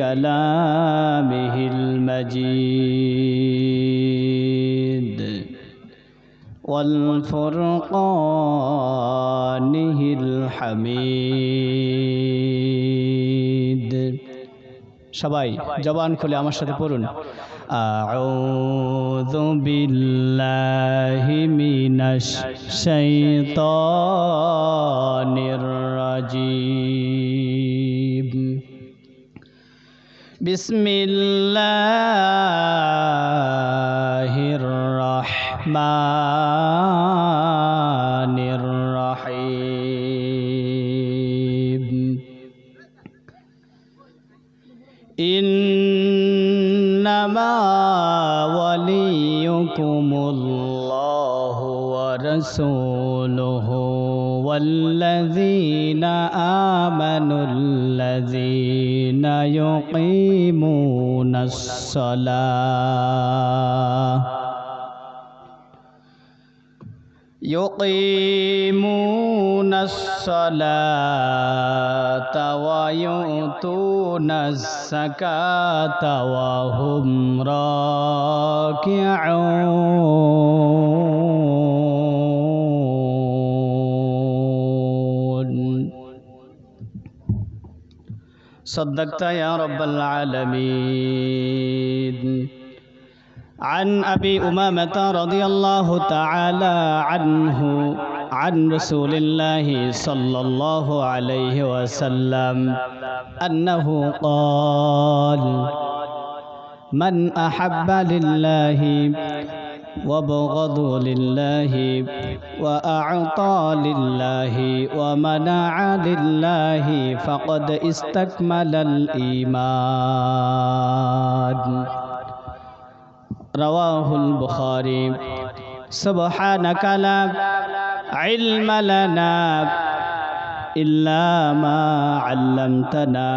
كلامه المجيد والفرقانه الحميد সবাই জবান খুলে আমার সাথে পড়ুন আউযু বিল্লাহি মিনাশ শাইতানির রাজিম بسم الله الرحمن الرحيم. إنما وليكم الله ورسوله. والذين آمنوا الذين يقيمون الصلاة. يقيمون الصلاة ويؤتون الزكاة وهم راكعون. صدقت يا رب العالمين. عن أبي أمامة رضي الله تعالى عنه عن رسول الله صلى الله عليه وسلم أنه قال من أحب لله وبغض لله وأعطى لله ومنع لله فقد استكمل الإيمان. رواه البخاري. سبحانك لا علم لنا إلا ما علمتنا.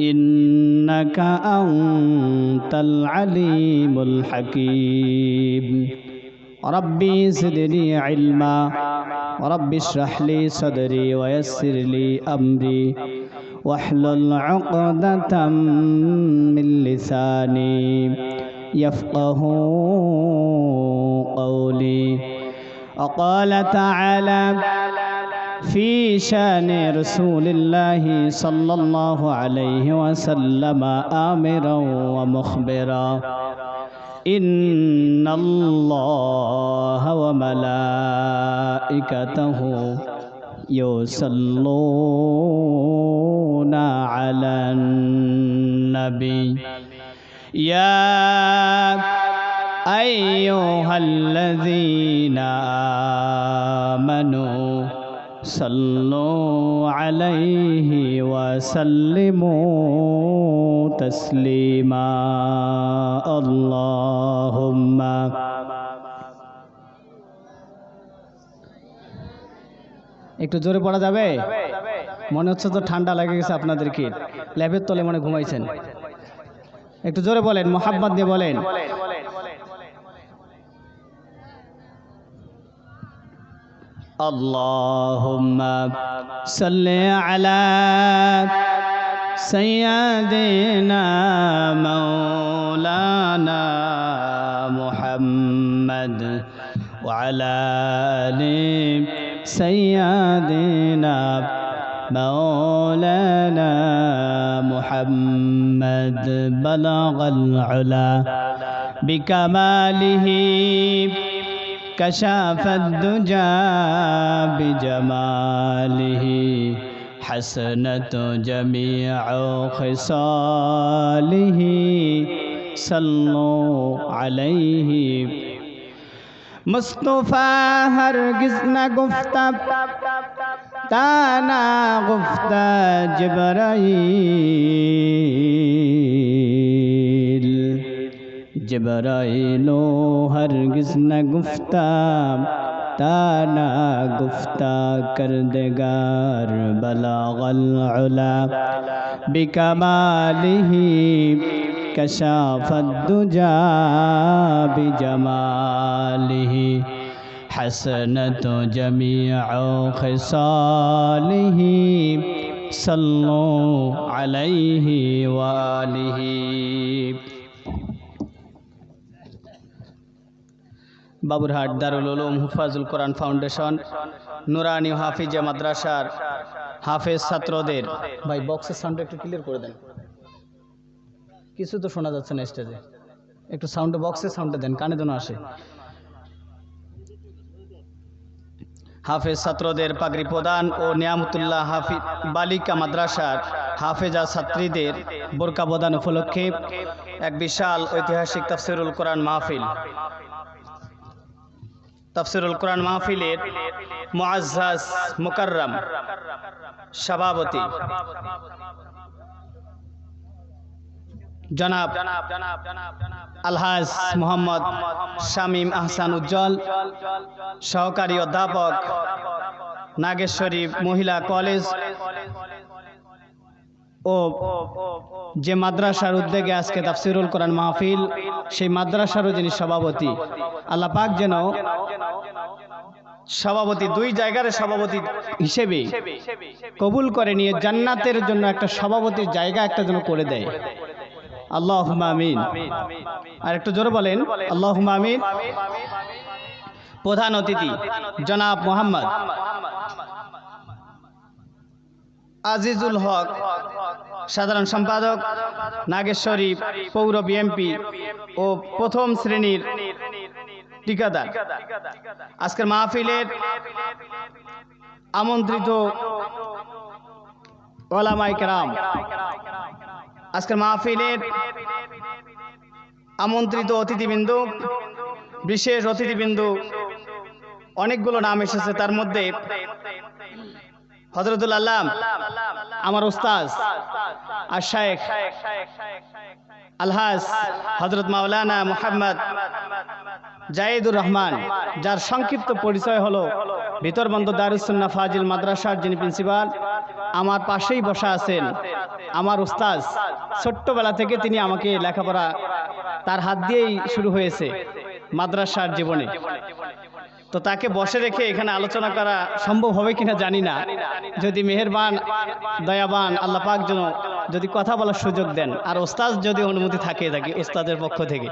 إنك أنت العليم الحكيم. ربي زدني علما ربي اشرح لي صدري ويسر لي أمري واحلل عقدة من لساني يفقه قولي. وقال تعالى في شأن رسول الله صلى الله عليه وسلم آمرا ومخبرا. إن الله وملائكته يصلون على النبي. يا أيها الذين آمنوا صلوا عليه وسلموا تسليما اللهم একটু জোরে পড়া যাবে মনে হচ্ছে তো ঠান্ডা লেগে গেছে আপনাদেরকে ল্যাবের তলে মনে ঘুমাইছেন একটু জোরে বলেন মোহাম্মদ দিয়ে বলেন اللهم صل على سيدنا مولانا محمد وعلى آل سيدنا مولانا محمد بلغ العلا بكماله كشف الدجى بجماله. حسنة جميع خصاله. صلوا عليه. مصطفى هرگز نگفت. تانا گفت جبرائیل. جبرائیلو ہرگز نہ گفتہ تانا گفتہ کردگار، بلاغ العلا بکماله کشاف الدجا بجماله حسنت جميع خصاله صلو علیہ وآلہی বাবুরহাট দারুল উলুম, হুফাজুল কোরআন ফাউন্ডেশন, নুরানি হাফিজা মাদ্রাসার হাফেজ ছাত্রদের। ভাই বক্সের সাউন্ডটা একটু ক্লিয়ার করে দেন। কিছু তো শোনা যাচ্ছে না স্টেজে একটু সাউন্ড বক্সের সাউন্ডটা দেন, কানে যেন আসে। হাফেজ ছাত্রদের পাগড়ি প্রদান ও নিয়ামতুল্লাহ হাফি, বালিকা মাদ্রাসার হাফেজা ছাত্রীদের বোরকা প্রদান উপলক্ষে এক বিশাল ঐতিহাসিক তাফসিরুল কোরআন মাহফিল। তাফসিরুল কোরআন মাহফিলের মুআজ্জাজ মুকাররম সভাপতি। জনাব আলহাজ মোহাম্মদ শামীম আহসান উজ্জ্বল, সহকারী অধ্যাপক নাগেশ্বরী মহিলা কলেজ ও যে মাদ্রাসার উদ্যোগে আজকে তাফসিরুল কোরআন মাহফিল, সেই মাদ্রাসারও যিনি সভাপতি, আল্লাহ পাক যেন সভাপতি, দুই জায়গার সভাপতি হিসেবে কবুল করে নিয়ে জান্নাতের জন্য একটা সভাপতির জায়গা একটা যেন করে দেয়। আল্লাহ আমিন। আর একটু জোরে বলেন আল্লাহ আমিন। প্রধান অতিথি, জনাব মোহাম্মদ। আজিজুল হক, সাধারণ সম্পাদক, নাগেশ্বরী পৌর বিএমপি ও প্রথম শ্রেণির টিকাদার আজকের মাহফিলের আমন্ত্রিত ওলামাই কেরাম, আজকের মাহফিলের আমন্ত্রিত অতিথিবৃন্দ, বিশেষ অতিথিবৃন্দ, অনেকগুলো নাম এসেছে, তার মধ্যে হজরতুল আল্লাহ আমার উস্তাজ আর শায়েখ আলহাজ হজরত মাওলানা মোহাম্মদ জায়েদুর রহমান, যার সংক্ষিপ্ত পরিচয় হলো ভিতরবন্ধ দারুসুন্না ফাজিল মাদ্রাসার যিনি প্রিন্সিপাল, আমার পাশেই বসা আছেন আমার উস্তাজ ছোট্টবেলা থেকে তিনি আমাকে লেখাপড়া তার হাত দিয়েই শুরু হয়েছে মাদ্রাসার জীবনে। তো তাকে বসে রেখে এখানে আলোচনা করা সম্ভব হবে কিনা জানি না। যদি মেহেরবান, দয়াবান, আল্লাহ পাক যেন যদি কথা বলার সুযোগ দেন, আর ওস্তাদ যদি অনুমতি থাকে থাকি ওস্তাদের পক্ষ থেকে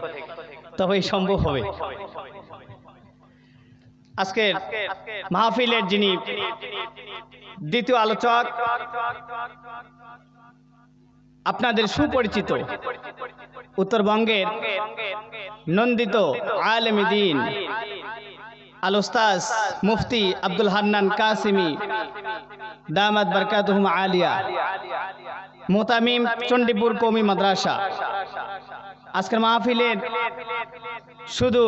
তবেই সম্ভব হবে। আজকের মাহফিলের যিনি দ্বিতীয় আলোচক, আপনাদের সুপরিচিত উত্তরবঙ্গের নন্দিত আলেম দিন আল ওস্তাজ মুফতি আব্দুল হান্নান কাসিমি দামাদ বরকাতুহুম আলিয়া, মোতামিম চণ্ডীপুর কৌমি মাদ্রাসা। আজকের মাহফিলের শুধু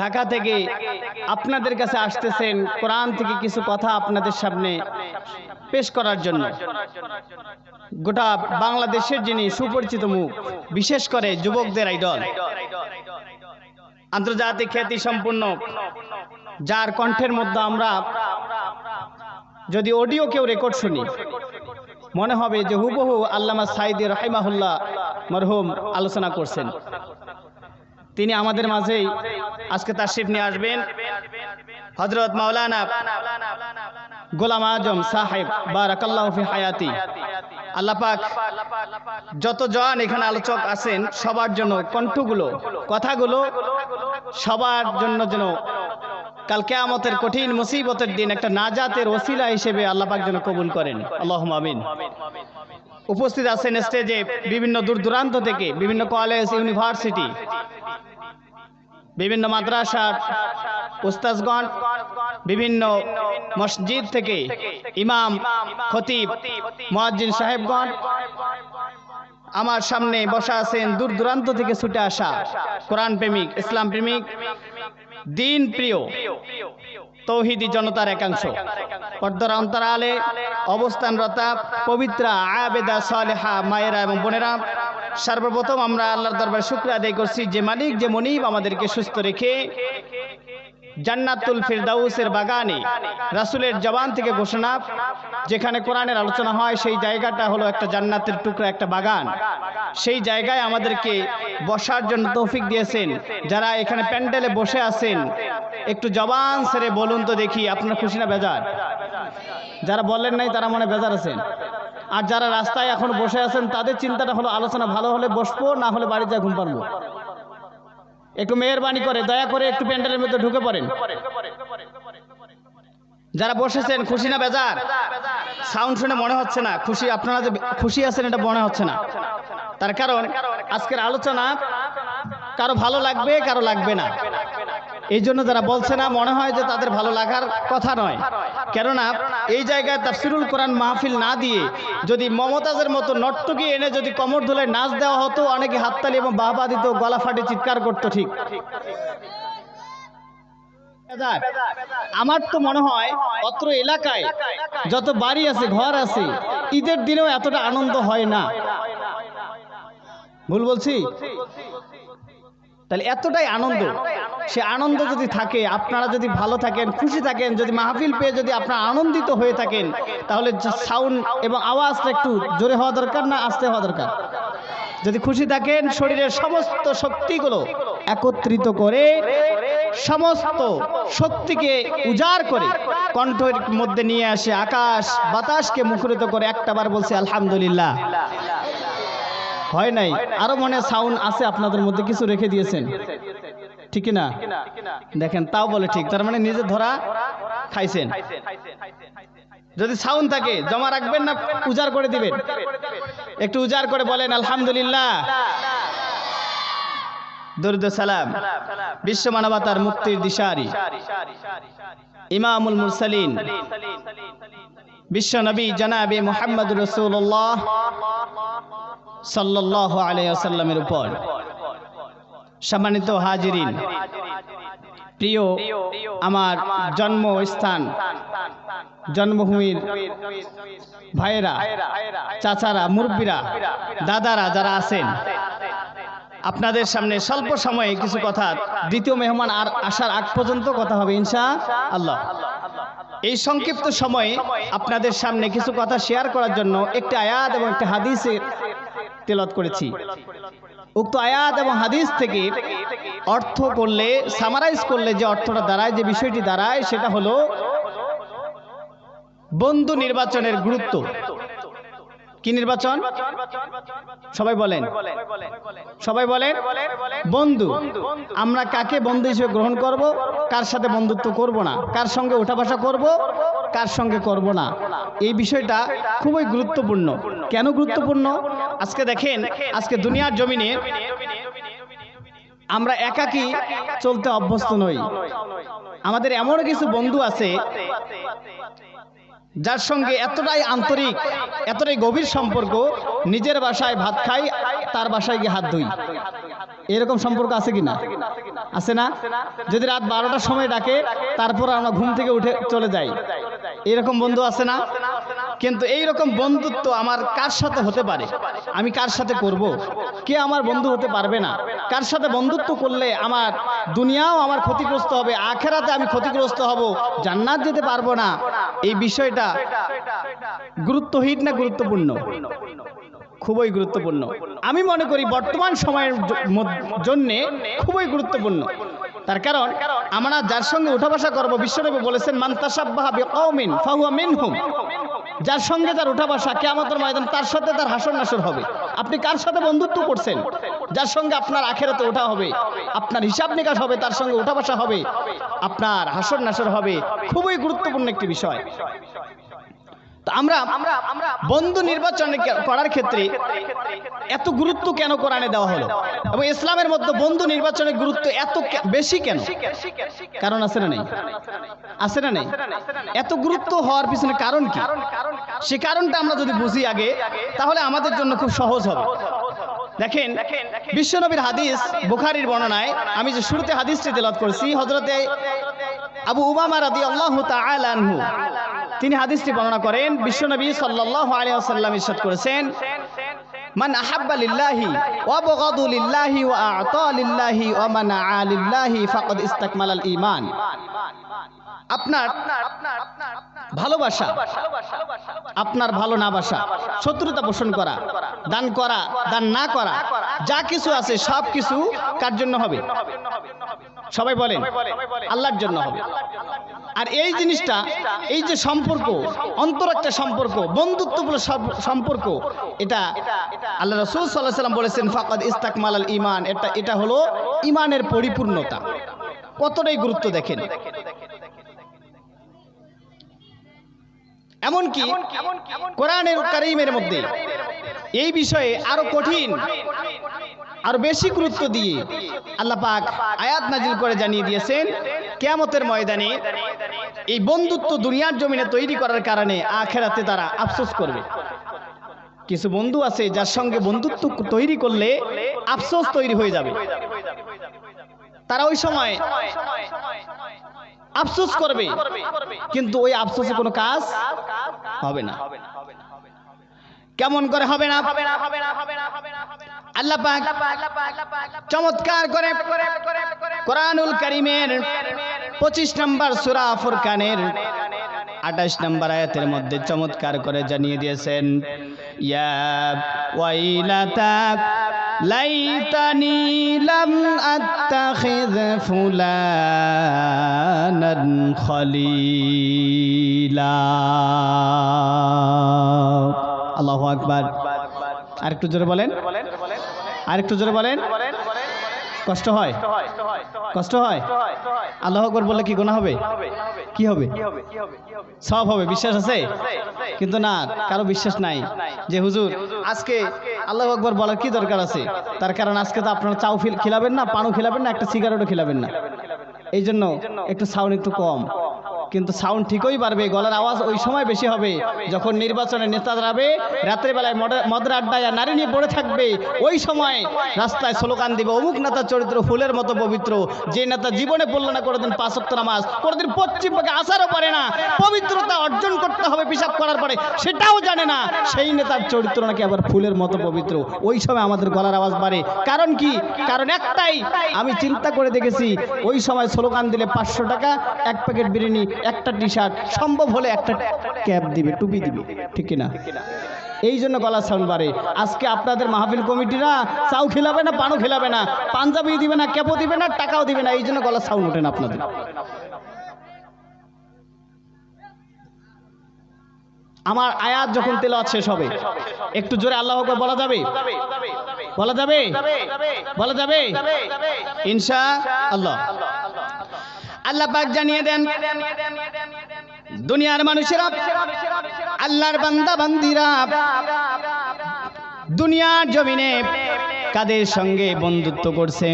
ঢাকা থেকে আপনাদের কাছে আসতেছেন কোরআন থেকে কিছু কথা আপনাদের সামনে পেশ করার জন্য। গোটা বাংলাদেশের যিনি সুপরিচিত মুখ, বিশেষ করে যুবকদের আইডল। আন্তর্জাতিক খ্যাতি সম্পূর্ণ, যার কণ্ঠের মধ্যে আমরা যদি অডিও কেউ রেকর্ড শুনি, মনে হবে যে হুবহু আল্লামা সাইদি রাহিমাহুল্লাহ মরহুম আলোচনা করছেন। তিনি আমাদের মাঝেই আজকে তাশরিফ নিয়ে আসবেন। হজরত মাওলানা গোলাম আজম সাহেব, বারাকাল্লাহ ফি হায়াতি। আল্লাহ পাক যত জন এখানে আলোচক আছেন সবার জন্য কণ্ঠগুলো, কথাগুলো সবার জন্য যেন কাল কেয়ামতের কঠিন মুসিবতের দিন একটা নাজাতের ওসিলা হিসেবে আল্লাহ পাক যেন কবুল করেন। আল্লাহ আমিন। উপস্থিত আছেন স্টেজে বিভিন্ন দূর দূরান্ত থেকে বিভিন্ন কলেজ, ইউনিভার্সিটি, বিভিন্ন মাদ্রাসার উস্তাজগণ বিভিন্ন মসজিদ থেকে ইমাম, খতিব, মুয়াজ্জিন সাহেবগণ আমার সামনে বসা আছেন দূর দূরান্ত থেকে ছুটে আসা কোরআন প্রেমিক, ইসলাম প্রেমিক, দিন প্রিয়, তৌহিদি জনতার একাংশ। পর্দার অন্তরালে অবস্থানরতা পবিত্রা আবেদা সালেহা মায়েরা এবং বোনেরা, সর্বপ্রথম আমরা আল্লাহর দরবার শুক্র আদায় করছি যে মালিক, যে মনিব আমাদেরকে সুস্থ রেখে জান্নাতুল ফিরদাউসের বাগানে। রাসুলের জবান থেকে ঘোষণা, যেখানে কোরআনের আলোচনা হয়, সেই জায়গাটা হলো একটা জান্নাতের টুকরা, একটা বাগান। সেই জায়গায় আমাদেরকে বসার জন্য তৌফিক দিয়েছেন। যারা এখানে প্যান্ডেলে বসে আছেন, একটু জবান সেরে বলুন তো দেখি, আপনার খুশি না বেজার? যারা বলেন নাই, তারা মনে বেজার আছেন। আর যারা রাস্তায় এখন বসে আছেন, তাদের চিন্তাটা হলো, আলোচনা ভালো হলে বসবো, না হলে বাড়ি যা ঘুম পারব একটু মেহরবানি করে, দয়া করে একটু প্যান্ডেলের মধ্যে ঢুকে পড়েন। যারা বসেছেন, খুশি না বেজার? সাউন্ড শুনে মনে হচ্ছে না। খুশি আপনারা যে খুশি আছেন, এটা মনে হচ্ছে না। তার কারণ, আজকের আলোচনা কারও ভালো লাগবে, কারও লাগবে না। এই জন্য যারা বলছে না, মনে হয় যে তাদের ভালো লাগার কথা নয়। কেননা, এই জায়গায় তার তাফসিরুল কোরআন মাহফিল না দিয়ে যদি মমতাজের মতো নর্তকী এনে যদি কমর ধুলে নাচ দেওয়া হতো, অনেকে হাততালি এবং বাহবা দিত গলা ফাটে চিৎকার করতো ঠিক। আমার তো মনে হয় অত্র এলাকায় যত বাড়ি আছে, ঘর আছে, ঈদের দিনেও এতটা আনন্দ হয় না। ভুল বলছি? তাহলে এতটাই আনন্দ। সে আনন্দ যদি থাকে, আপনারা যদি ভালো থাকেন, খুশি থাকেন, যদি মাহফিল পেয়ে যদি আপনারা আনন্দিত হয়ে থাকেন, তাহলে সাউন্ড এবং আওয়াজটা একটু জোরে হওয়া দরকার না আস্তে হওয়া দরকার? যদি খুশি থাকেন, শরীরের সমস্ত শক্তিগুলো একত্রিত করে, সমস্ত শক্তিকে উজাড় করে কণ্ঠের মধ্যে নিয়ে আসে, আকাশ বাতাসকে মুখরিত করে একটাবার বলছে আলহামদুলিল্লাহ। হয় নাই? আরও মনে সাউন্ড আছে আপনাদের মধ্যে, কিছু রেখে দিয়েছেন। ঠিক না দেখেন, তাও বলে ঠিক, তার মানে নিজে ধরা খাইছেন। যদি সাউন্ড থাকে, জমা রাখবেন না, উজাড় করে দিবেন। একটু উজাড় করে বলেন, আলহামদুলিল্লাহ। দরুদ সালাম। বিশ্ব মানবতার মুক্তির দিশারি। ইমামুল মুরসালিন। বিশ্ব নবী জনাবে মোহাম্মদ রসুল্লাহ সাল্লাহ আলাইসাল্লামের উপর। সম্মানিত হাজিরিন, প্রিয় আমার জন্মস্থান, জন্মভূমির ভাইয়েরা, চাচারা, মুরব্বীরা, দাদারা যারা আছেন, আপনাদের সামনে স্বল্প সময়ে কিছু কথা, দ্বিতীয় মেহমান আর আসার আগ পর্যন্ত কথা হবে ইনশা আল্লাহ এই সংক্ষিপ্ত সময়ে আপনাদের সামনে কিছু কথা শেয়ার করার জন্য একটি আয়াত এবং একটি হাদিসের তেলত করেছি। উক্ত আয়াত এবং হাদিস থেকে অর্থ করলে সামারাইজ করলে যে অর্থটা দাঁড়ায়, যে বিষয়টি দাঁড়ায়, সেটা হলো বন্ধু নির্বাচনের গুরুত্ব। কি নির্বাচন? সবাই বলেন। সবাই বলেন, বন্ধু, আমরা কাকে বন্ধু হিসেবে গ্রহণ করব? কার সাথে বন্ধুত্ব করব না? কার সঙ্গে ওঠা বসা করব? কার সঙ্গে করব না? এই বিষয়টা খুবই গুরুত্বপূর্ণ। কেন গুরুত্বপূর্ণ? আজকে দেখেন, আজকে দুনিয়ার জমিনে আমরা একাকি চলতে অভ্যস্ত নই। আমাদের এমন কিছু বন্ধু আছে যার সঙ্গে এতটাই আন্তরিক, এতটাই গভীর সম্পর্ক, নিজের বাসায় ভাত খাই, তার বাসায় গিয়ে হাত ধুই। এরকম সম্পর্ক আছে কি না আছে না? যদি রাত বারোটার সময় ডাকে, তারপর আমরা ঘুম থেকে উঠে চলে যাই। এরকম বন্ধু আছে না? কিন্তু এই রকম বন্ধুত্ব আমার কার সাথে হতে পারে? আমি কার সাথে করব। কে আমার বন্ধু হতে পারবে না? কার সাথে বন্ধুত্ব করলে আমার দুনিয়াও আমার ক্ষতিগ্রস্ত হবে, আখেরাতে আমি ক্ষতিগ্রস্ত হব, জান্নাত যেতে পারব না? এই বিষয়টা গুরুত্বহীন না গুরুত্বপূর্ণ? খুবই গুরুত্বপূর্ণ। আমি মনে করি বর্তমান সময়ের জন্য খুবই গুরুত্বপূর্ণ। তার কারণ, আমরা যার সঙ্গে উঠা বসা করব, বিশ্বনবী বলেছেন মিনহুম। যার সঙ্গে তার উঠা বসা কেয়ামতের ময়দান, তার সাথে তার হাসর নাসর হবে। আপনি কার সাথে বন্ধুত্ব করছেন? যার সঙ্গে আপনার আখেরাতে ওঠা হবে, আপনার হিসাব নিকাশ হবে, তার সঙ্গে উঠা বসা হবে, আপনার হাসর নাসর হবে। খুবই গুরুত্বপূর্ণ একটি বিষয়। আমরা বন্ধু নির্বাচন করার ক্ষেত্রে এত গুরুত্ব কেন কোরআনে দেওয়া হলো? এবং ইসলামের মধ্যে বন্ধু নির্বাচনের গুরুত্ব এত বেশি কেন? কারণ আছে না নেই? আছে না নেই? এত গুরুত্ব হওয়ার পিছনে কারণ কি? সে কারণটা আমরা যদি বুঝি আগে, তাহলে আমাদের জন্য খুব সহজ হবে। দেখেন, বিশ্বনবীর হাদিস বুখারির বর্ণনায় আমি যে শুরুতে হাদিসটি তেলাত করছি হজরতে আবু উমামা রাদি আল্লাহ আনহু তিনি হাদিসটি বর্ণনা করেন, বিশ্বনবী সাল্লাল্লাহু আলাইহি ওয়াসাল্লাম ইরশাদ করেছেন, মান আহাব্বা লিল্লাহি ওয়া বাগাদু লিল্লাহি ওয়া আ'তা লিল্লাহি ওয়া মানা'a লিল্লাহি ফাকাদ ইস্তাকমালাল ঈমান আপনার ভালোবাসা, আপনার ভালো না বাসা, শত্রুতা পোষণ করা, দান করা, দান না করা, যা কিছু আছে সব কিছু কার জন্য হবে? সবাই বলেন আল্লাহর জন্য হবে। আর এই জিনিসটা এই যে সম্পর্ক অন্তর একটা সম্পর্ক বন্ধুত্বপূর্ণ সম্পর্ক এটা আল্লাহ রসুল সাল্লাহ সাল্লাম বলেছেন ফাকাদ ইস্তাকমাল আল ইমান এটা এটা হলো ইমানের পরিপূর্ণতা। কতটাই গুরুত্ব দেখেন। এমনকি কোরআনের কারিমের মধ্যে এই বিষয়ে আরও কঠিন আর বেশি গুরুত্ব দিয়ে আল্লাহ পাক আয়াত নাজিল করে জানিয়ে দিয়েছেন, কেয়ামতের ময়দানে এই বন্ধুত্ব দুনিয়ার জমিনে তৈরি করার কারণে আখেরাতে তারা আফসোস করবে। কিছু বন্ধু আছে যার সঙ্গে বন্ধুত্ব তৈরি করলে আফসোস তৈরি হয়ে যাবে। তারা ওই সময় আফসোস করবে, কিন্তু ওই আফসোসে কোনো কাজ হবে না। কেমন করে হবে না? আল্লাহ পাক চমৎকার করে কোরআনুল করিমের পঁচিশ নম্বর সুরা ফুরকানের আঠাশ নম্বর আয়াতের মধ্যে চমৎকার করে জানিয়ে দিয়েছেন, ইয়া ওয়াইলাতা লাইতানি লাম আত্তাখিয ফুলানান খলিলা। আল্লাহু আকবার। আরেকটু জোরে বলেন। আরেকটু জোরে বলেন। কষ্ট হয়? কষ্ট হয়? আল্লাহ আকবর বললে কি গোনা হবে? কি হবে? সব হবে, বিশ্বাস আছে? কিন্তু না, কারও বিশ্বাস নাই। যে হুজুর, আজকে আল্লাহ আকবর বলার কি দরকার আছে? তার কারণ আজকে তো আপনারা চাউ খিলাবেন না, পানও খিলাবেন না, একটা সিগারেটও খিলাবেন না। এই জন্য একটু সাউন্ড একটু কম। কিন্তু সাউন্ড ঠিকই পারবে গলার আওয়াজ ওই সময় বেশি হবে। যখন নির্বাচনে নেতা দাঁড়াবে রাত্রে বেলায় মদ- মদের আড্ডায় আর নারী নিয়ে পড়ে থাকবে, ওই সময় রাস্তায় স্লোগান দিবে, অমুক নেতার চরিত্র ফুলের মতো পবিত্র, যে নেতা জীবনে পড়ল না কোনোদিন পাঁচত্ব নামাজ, কোনোদিন পশ্চিম পাকে আসারও পারে না, পবিত্রতা অর্জন করতে হবে পিসাব করার পরে, সেটাও জানে না, সেই নেতার চরিত্র নাকি আবার ফুলের মতো পবিত্র, ওই সময় আমাদের গলার আওয়াজ বাড়ে। কারণ কি? কারণ একটাই, আমি চিন্তা করে দেখেছি, ওই সময় স্লোগান দিলে পাঁচশো টাকা, এক প্যাকেট বিরিয়ানি একটা টি শার্ট সম্ভব হলে একটা ক্যাপ দিবে, টুপি দিবে, ঠিক কিনা? এই জন্য গলা সাউন্ড বাড়ে। আজকে আপনাদের মাহফিল কমিটিরা চাউ খেলাবে না, পানও খেলাবে না, পাঞ্জাবি দিবে না, ক্যাপও দিবে না, টাকাও দিবে না, এই জন্য গলা সাউন্ড ওঠে না আপনাদের। আমার আয়াত যখন তেলাওয়াত শেষ হবে, একটু জোরে আল্লাহ বলা যাবে? বলা যাবে? বলা যাবে? ইনশা আল্লাহ। আল্লাহ পাক জানিয়ে দেন, দুনিয়ার মানুষেরা, আল্লাহর বান্দা বান্দিরা, দুনিয়ার জমিনে কাদের সঙ্গে বন্ধুত্ব করছে,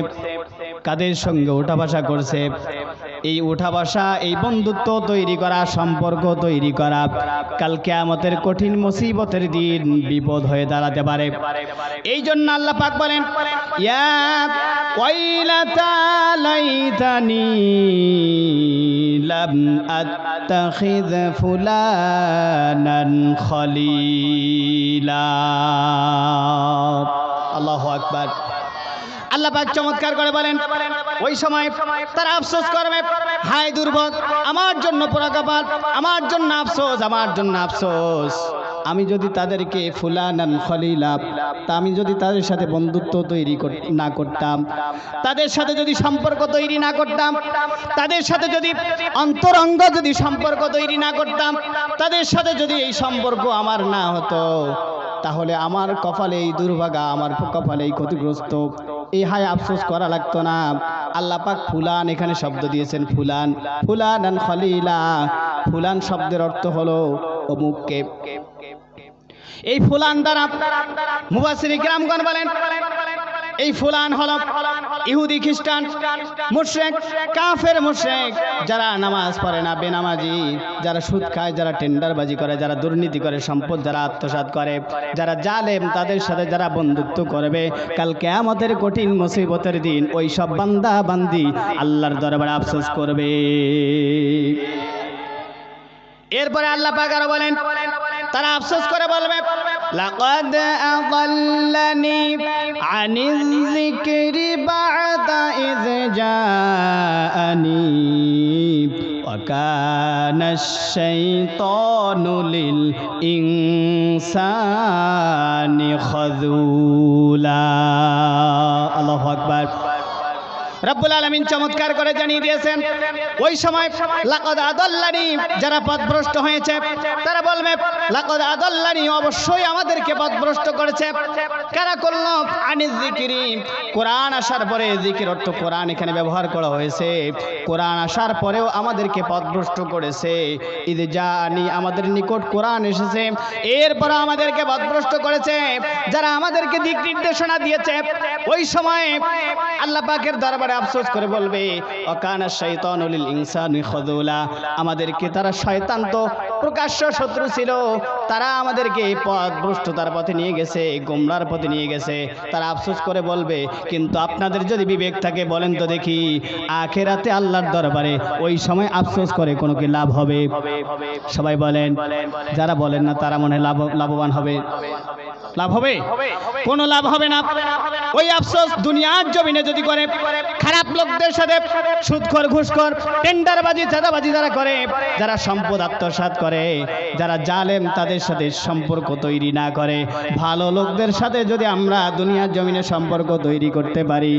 কাদের সঙ্গে ওঠা বসা করছে, এই উঠা বসা, এই বন্ধুত্ব তৈরি করা, সম্পর্ক তৈরি করা, কাল কেয়ামতের কঠিন মুসিবতের দিন বিপদ হয়ে দাঁড়াতে পারে। এই জন্য আল্লাহ পাক বলেন, ইয়া ফুলানান খলিলা। আল্লাহু আকবার। আল্লাহ পাক চমৎকার করে বলেন, ওই সময় তারা আফসোস করবে, হায় দুর্ভোগ, আমার জন্য পোড়া আমার জন্য আফসোস, আমার জন্য আফসোস। আমি যদি তাদেরকে ফুলানান খলিলা তা আমি যদি তাদের সাথে বন্ধুত্ব তৈরি না করতাম, তাদের সাথে যদি সম্পর্ক তৈরি না করতাম, তাদের সাথে যদি অন্তরঙ্গ যদি সম্পর্ক তৈরি না করতাম, তাদের সাথে যদি এই সম্পর্ক আমার না হতো, তাহলে আমার কপালে এই দুর্ভাগা, আমার কপালে এই ক্ষতিগ্রস্ত। এই হায় আফসোস করা লাগতো না। আল্লাহ পাক ফুলান, এখানে শব্দ দিয়েছেন ফুলান। ফুলান ফুলান শব্দের অর্থ হলো অমুককে এই ফুলান দ্বারা মুবাসির গ্রামগণ বলেন, এই ফুলান হল ইহুদি খ্রিস্টান, মুশরেক, কাফের মুশরেক, যারা নামাজ পড়ে না, বেনামাজি, যারা সুদ খায়, যারা টেন্ডারবাজি করে, যারা দুর্নীতি করে, সম্পদ যারা আত্মসাৎ করে, যারা জালেম, তাদের সাথে যারা বন্ধুত্ব করবে, কাল কেয়ামতের কঠিন মুসিবতের দিন ওই সব বান্দা বান্দি আল্লাহর দরবারে আফসোস করবে। এরপরে আল্লাহ পাক আরও বলেন তারা আফসোস করে বলবে, লাকাদ আযাল্লানি আনিল বা'দা ইয জাআনি আশ-শাইতানু লিল ইনসানি খাযুলা আল্লাহু আকবার রব্বুল আলমিন চমৎকার করে জানিয়ে দিয়েছেন ওই সময় লাকদ আদল্লানি যারা পথভ্রষ্ট হয়েছে, তারা বলবে, লাকদ আদল্লানি অবশ্যই আমাদেরকে পথভ্রষ্ট করেছে। কারা করল? আনি জিকিরি। কোরআন আসার পরে জিকির অর্থ কোরআন এখানে ব্যবহার করা হয়েছে। কোরআন আসার পরেও আমাদেরকে পথভ্রষ্ট করেছে। ঈদ জানি আমাদের নিকট কোরআন এসেছে। এরপর আমাদেরকে পথভ্রষ্ট করেছে। যারা আমাদেরকে দিক নির্দেশনা দিয়েছে, ওই সময় আল্লাহ পাকের দরবারে আফসোস করে বলবে, অকানা আমাদেরকে তারা শয়তান তো প্রকাশ্য শত্রু ছিল। তারা আমাদেরকে পথ ভ্রষ্টতার পথে নিয়ে গেছে, গোমরার পথে নিয়ে গেছে। তারা আফসোস করে বলবে, কিন্তু আপনাদের যদি বিবেক থাকে, বলেন তো দেখি, আখেরাতে আল্লাহর দরবারে ওই সময় আফসোস করে কোনো কি লাভ হবে? সবাই বলেন, যারা বলেন না, তারা মনে লাভ লাভবান হবে। লাভ হবে? কোনো লাভ হবে না। ওই আফসোস দুনিয়ার জমিনে যদি করে, খারাপ লোকদের সাথে সুদখোর ঘুষখোর, টেন্ডারবাজি, চাঁদাবাজি যারা করে, যারা সম্পদ আত্মসাৎ করে, যারা জালেম তাদের সাথে সম্পর্ক তৈরি না করে, ভালো লোকদের সাথে যদি আমরা দুনিয়ার জমিনে সম্পর্ক তৈরি করতে পারি,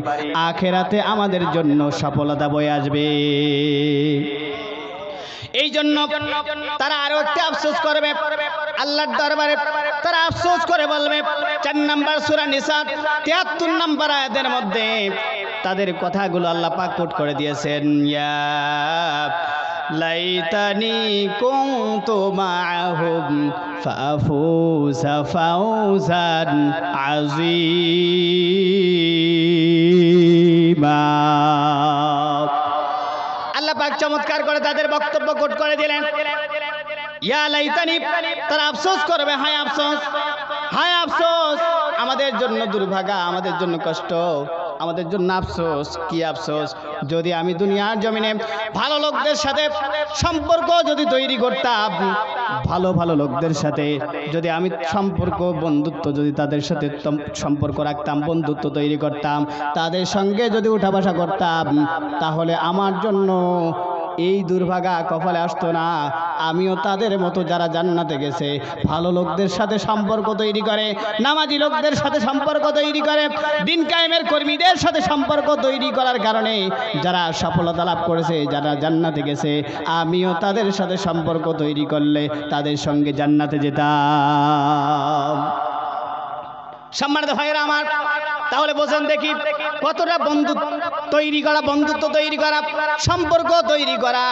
আখেরাতে আমাদের জন্য সফলতা বয়ে আসবে। এই জন্য তারা আরও একটা আফসোস করবে। আল্লাহর দরবারে তারা আফসোস করে বলবে, চার নাম্বার সুরা নিসা, তিয়াত্তর নাম্বার আয়াতের মধ্যে তাদের কথাগুলো আল্লাহ পাক কোট করে দিয়েছেন, ইয়া লাইতানি কুনতু মাআহুম ফাফুজা ফাউজান আযীমা। আল্লাহ পাক চমৎকার করে তাদের বক্তব্য কোট করে দিলেন। ইয়া তারা আফসোস করবে, হায় আফসোস হায় আফসোস। আমাদের জন্য দুর্ভাগা, আমাদের জন্য কষ্ট, আমাদের জন্য আফসোস, কি আফসোস? যদি আমি দুনিয়ার জমিনে ভালো লোকদের সাথে সম্পর্ক যদি তৈরি করতাম, ভালো ভালো লোকদের সাথে, যদি আমি সম্পর্ক, বন্ধুত্ব যদি তাদের সাথে সম্পর্ক রাখতাম, বন্ধুত্ব তৈরি করতাম, তাদের সঙ্গে যদি উঠা বসা করতাম, তাহলে আমার জন্য এই দুর্ভাগা কপালে আসতো না। আমিও তাদের মতো যারা জান্নাতে গেছে, ভালো লোকদের সাথে সম্পর্ক তৈরি করে, নামাজি লোকদের সাথে সম্পর্ক তৈরি করে, দিন কায়েমের কর্মীদের সাথে সম্পর্ক তৈরি করার কারণে যারা সফলতা লাভ করেছে, যারা জান্নাতে গেছে, আমিও তাদের সাথে সম্পর্ক তৈরি করলে তাদের সঙ্গে জান্নাতে যেতাম। সম্মানিত ভাইয়েরা আমার তাহলে বোঝেন দেখি কতটা বন্ধু তৈরি করা বন্ধুত্ব তৈরি করা সম্পর্ক তৈরি করা।